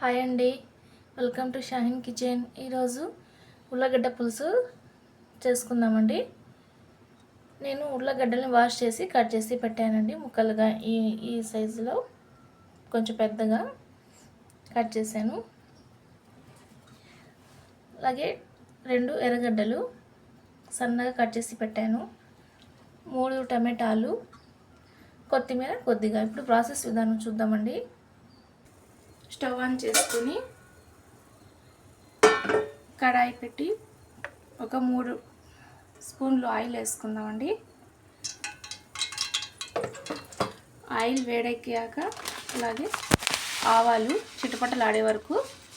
Hi అండి. Welcome to Shaheen kitchen ఈరోజు ఉల్లగడ్డ పులుసు చేసుకుందామండి. నేను ఉల్లగడ్డల్ని వాష్ చేసి కట్ చేసి పెట్టానండి. ముక్కలుగా ఈ ఈ సైజులో కొంచెం పెద్దగా కట్ చేశాను. అలాగే రెండు ఎర్రగడ్డలు సన్నగా కట్ చేసి పెట్టాను. మూడు టమాటాలు కొత్తిమీర కొద్దిగా. ఇప్పుడు ప్రాసెస్ విధానం చూద్దామండి. స్టవ్ ఆన్ చేసుకుని కడాయి పెట్టి ఒక మూడు స్పూన్లు ఆయిల్ వేసుకుందామండి. ఆయిల్ వేడెక్కాక అలాగే ఆవాలు చిటపటలు ఆడే వరకు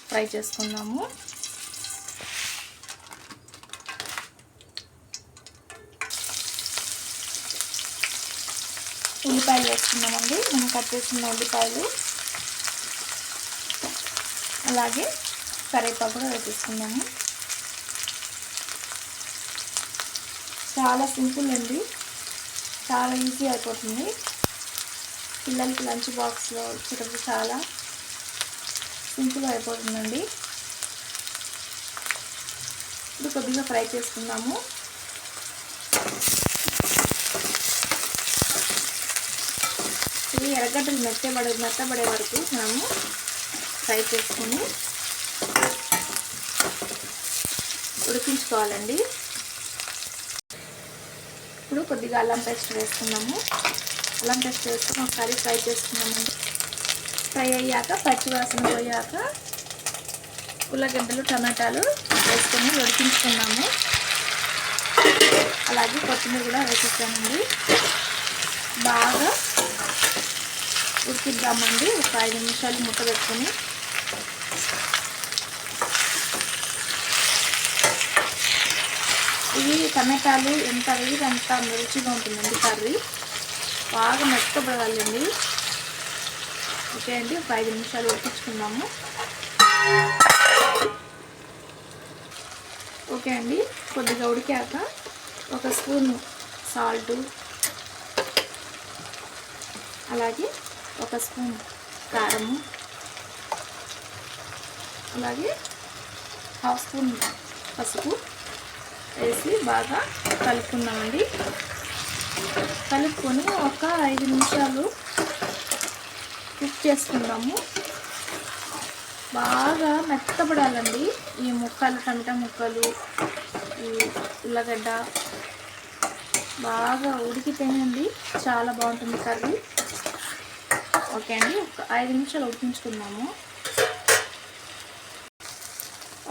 ఫ్రై చేసుకుందాము. ఉల్లిపాయలు వేసుకున్నామండి మనం కట్ చేసిన ఉల్లిపాయలు అలాగే కరేపాకు కూడా వేసేసుకున్నాము చాలా సింపుల్ అండి. చాలా ఈజీ అయిపోతుంది. పిల్లలకి లంచ్ బాక్స్లో వచ్చేటప్పుడు చాలా సింపుల్ అయిపోతుందండి. ఇప్పుడు కొద్దిగా ఫ్రై చేసుకుందాము. ఎర్రగడ్డలు మెత్తబడే మెత్తబడే వరకు మనము ఫ్రై చేసుకొని ఉడికించుకోవాలండి. ఇప్పుడు కొద్దిగా అల్లం పేస్ట్ వేసుకున్నాము అల్లం పేస్ట్ వేసుకొని ఒకసారి ఫ్రై చేసుకున్నామండి ఫ్రై అయ్యాక పచ్చివాసన పోయాక ఉల్లగడ్డలు టమాటాలు వేసుకొని ఉడికించుకున్నాము అలాగే కొత్తిమీర కూడా వేసేసామండి బాగా ఉడికిద్దామండి. ఒక ఐదు నిమిషాలు ముట్ట పెట్టుకొని ఇవి టమాటాలు ఎంత వేగి అంత రుచిగా ఉంటుందండి కర్రీ. బాగా మెత్తపడాలండి ఓకే అండి ఒక ఐదు నిమిషాలు ఉడికించుకుందాము. ఓకే అండి కొద్దిగా ఉడికాక ఒక స్పూన్ సాల్టు అలాగే ఒక స్పూన్ కారము అలాగే హాఫ్ స్పూన్ పసుపు వేసి బాగా కలుపుకుందామండి. కలుపుకొని ఒక ఐదు నిమిషాలు కుక్ చేసుకుందాము. బాగా మెత్తపడాలండి ఈ ముక్కలు టమాటా ముక్కలు ఈ ఉల్లగడ్డ. బాగా ఉడికితేనండి చాలా బాగుంటుంది కర్రీ. ఓకే అండి ఒక ఐదు నిమిషాలు ఉడికించుకుందాము.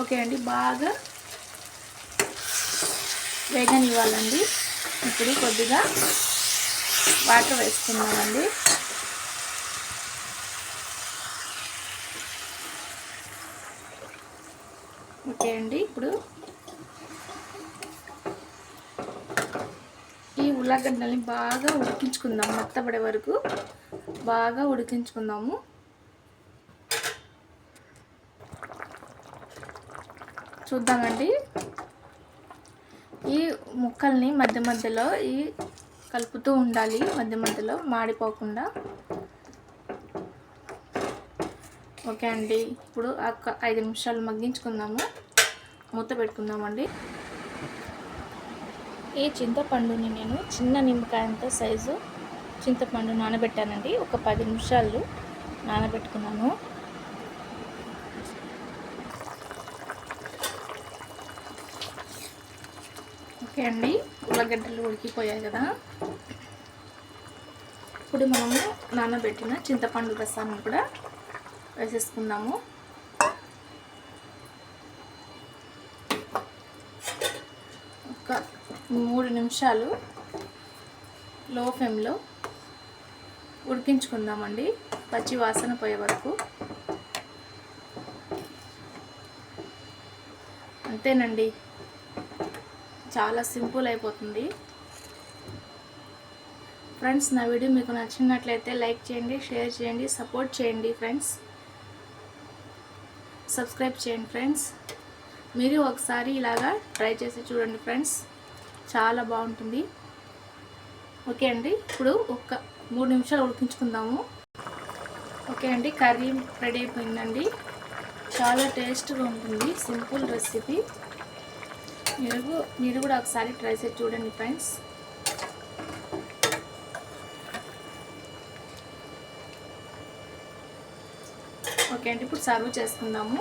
ఓకే అండి బాగా వేగనివ్వాలండి. ఇప్పుడు కొద్దిగా వాటర్ వేసుకుందామండి. ఓకే అండి ఇప్పుడు ఈ ఉల్లగడ్డల్ని బాగా ఉడికించుకుందాం మెత్తబడే వరకు. బాగా ఉడికించుకుందాము. చూద్దామండి. ఈ ముక్కల్ని మధ్య మధ్యలో ఈ కలుపుతూ ఉండాలి. మధ్య మధ్యలో మాడిపోకుండా. ఓకే అండి. ఇప్పుడు ఒక ఐదు నిమిషాలు మగ్గించుకుందాము. మూత పెట్టుకుందామండి. ఈ చింతపండుని నేను చిన్న నిమ్మకాయంత సైజు చింతపండు నానబెట్టానండి. ఒక పది నిమిషాలు నానబెట్టుకున్నాను. ఓకే అండి. ఉల్లగడ్డలు ఉడికిపోయాయి కదా. ఇప్పుడు మనము నానబెట్టిన చింతపండు రసాన్ని కూడా వేసేసుకుందాము. ఒక మూడు నిమిషాలు లో ఫ్లేమ్లో ఉడికించుకుందామండి. పచ్చి వాసన పోయే వరకు. అంతేనండి. చాలా సింపుల్ అయిపోతుంది. ఫ్రెండ్స్ నా వీడియో మీకు నచ్చినట్లయితే లైక్ చేయండి షేర్ చేయండి సపోర్ట్ చేయండి ఫ్రెండ్స్. సబ్స్క్రైబ్ చేయండి ఫ్రెండ్స్. మీరు ఒకసారి ఇలాగా ట్రై చేసి చూడండి ఫ్రెండ్స్. చాలా బాగుంటుంది. ఓకే అండి ఇప్పుడు ఒక మూడు నిమిషాలు ఉడికించుకుందాము. ఓకే అండి కర్రీ రెడీ అయిపోయిందండి. చాలా టేస్ట్గా ఉంటుంది సింపుల్ రెసిపీ. మీరు మీరు కూడా ఒకసారి ట్రై చేసి చూడండి ఫ్రెండ్స్ ఓకే అండి ఇప్పుడు సర్వ్ చేసుకుందాము.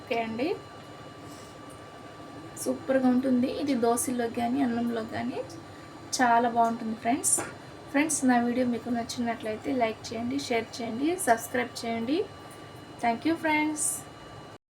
ఓకే అండి. సూపర్గా ఉంటుంది. ఇది దోశల్లో కానీ అన్నంలో కానీ చాలా బాగుంటుంది ఫ్రెండ్స్ ఫ్రెండ్స్ నా వీడియో మీకు నచ్చినట్లయితే లైక్ చేయండి షేర్ చేయండి సబ్స్క్రైబ్ చేయండి. Thank you friends